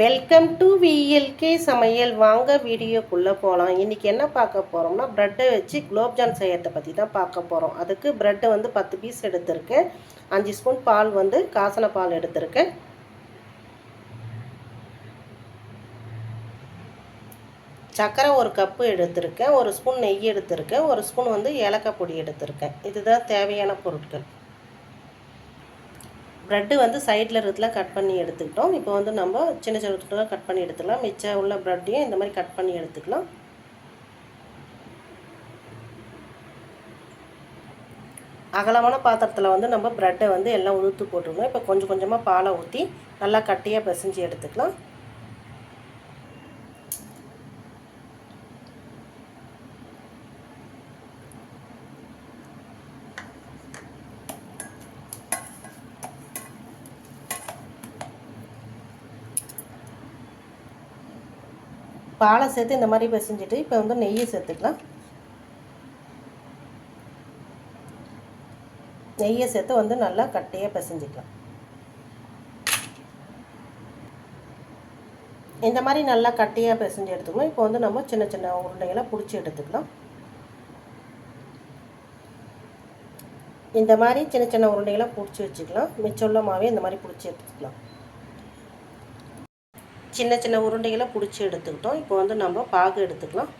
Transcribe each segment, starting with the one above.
Welcome to VLK சமையல். வாங்க வீடியோக்குள்ளே போகலாம் இன்றைக்கி என்ன பார்க்க போகிறோம்னா ப்ரெட்டை வச்சு குலோப்ஜான் செய்யறதை பற்றி தான் பார்க்க போகிறோம் அதுக்கு ப்ரெட்டை வந்து பத்து பீஸ் எடுத்திருக்கேன். அஞ்சு ஸ்பூன் பால் வந்து காசன பால் எடுத்திருக்கேன். சர்க்கரை ஒரு கப்பு எடுத்திருக்கேன். ஒரு ஸ்பூன் நெய் எடுத்திருக்கேன். ஒரு ஸ்பூன் வந்து ஏலக்காய் பொடி எடுத்திருக்கேன். இதுதான் தேவையான பொருட்கள். ப்ரெட்டு வந்து சைடில் இருக்கிறதுல கட் பண்ணி எடுத்துக்கிட்டோம். இப்போ வந்து நம்ம சின்ன சின்ன துண்டுகளாக கட் பண்ணி எடுத்துக்கலாம். மிச்சம் உள்ள ப்ரெட்டையும் இந்த மாதிரி கட் பண்ணி எடுத்துக்கலாம். அகலமான பாத்திரத்தில் வந்து நம்ம ப்ரெட்டை வந்து எல்லாம் உதுத்து போட்டுருணும் இப்போ கொஞ்சம் கொஞ்சமாக பாலை ஊற்றி நல்லா கட்டியாக பிசைஞ்சு எடுத்துக்கலாம். பாலை சேர்த்து இந்த மாதிரி பிசைஞ்சிட்டு இப்போ வந்து நெய்யை சேர்த்துக்கலாம். நெய்யை சேர்த்து வந்து நல்லா கட்டையாக பிசைஞ்சிக்கலாம். இந்த மாதிரி நல்லா கட்டியாக பிசைஞ்சு எடுத்துக்கணும். இப்போ வந்து நம்ம சின்ன சின்ன உருண்டைகளை பிடிச்சி எடுத்துக்கலாம். இந்த மாதிரி சின்ன சின்ன உருண்டைகளை பிடிச்சி வச்சுக்கலாம். மிச்சமுள்ள மாவே இந்த மாதிரி பிடிச்சி எடுத்துக்கலாம். சின்ன சின்ன உருண்டைகளை பிடிச்சி எடுத்துக்கிட்டோம். இப்போ வந்து நம்ம பாகு எடுத்துக்கலாம்.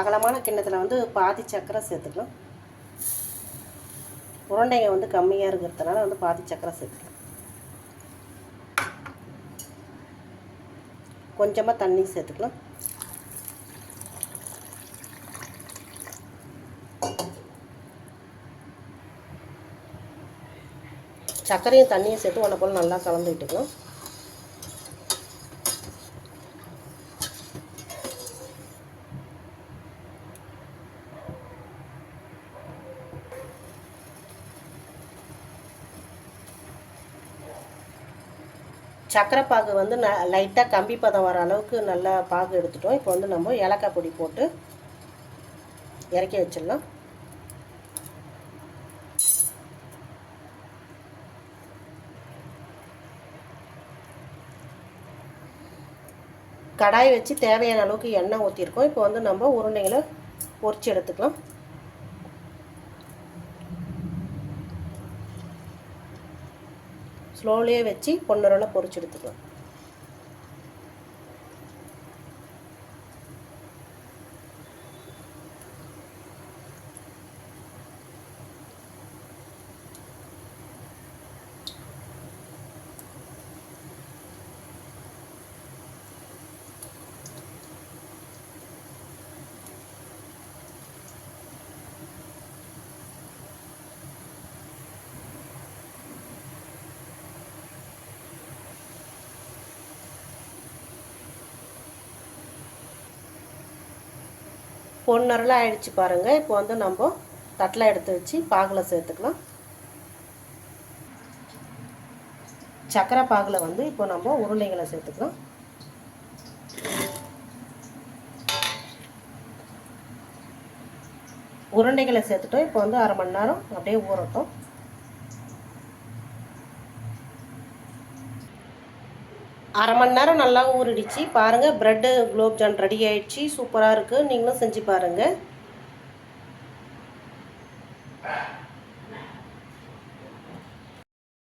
அகலமான கிண்ணத்தில் வந்து பாதி சக்கரை சேர்த்துக்கலாம். உருண்டைங்க வந்து கம்மியாக இருக்கிறதுனால வந்து பாதி சக்கரை சேர்த்துக்கலாம். கொஞ்சமாக தண்ணி சேர்த்துக்கலாம். சர்க்கரையும் தண்ணியும் சேர்த்து ஒன்றை போல் நல்லா கலந்து விட்டுக்கலாம் சக்கரை பாகு வந்து ந லைட்டாக கம்பி பதம் வர அளவுக்கு நல்லா பாகு எடுத்துட்டோம். இப்போ வந்து நம்ம ஏலக்காய் பொடி போட்டு இறக்கி வச்சிடலாம். கடாய் வச்சு தேவையான அளவுக்கு எண்ணெய் ஊற்றிருக்கோம் இப்போ வந்து நம்ம உருண்டைகளை பொறிச்சு எடுத்துக்கலாம். ஸ்லோலியே வச்சு பொன்னுரலாக பொறிச்சு எடுத்துக்கலாம். பொன்னரெல்லாம் ஆயிடுச்சு பாருங்கள் இப்போ வந்து நம்ம தட்டில் எடுத்து வச்சு பாகில் சேர்த்துக்கலாம். சக்கரை பாகில் வந்து இப்போ நம்ம உருளைகளை சேர்த்துக்கலாம். உருண்டைகளை சேர்த்துட்டோம். இப்போ வந்து அரை மணி நேரம் அப்படியே ஊறட்டும். அரை மணி நேரம் நல்லா ஊறிடுச்சு. பாருங்கள் ப்ரெட்டு குலோப்ஜான் ரெடி ஆயிடுச்சு. சூப்பராக இருக்குது நீங்களும் செஞ்சு பாருங்கள்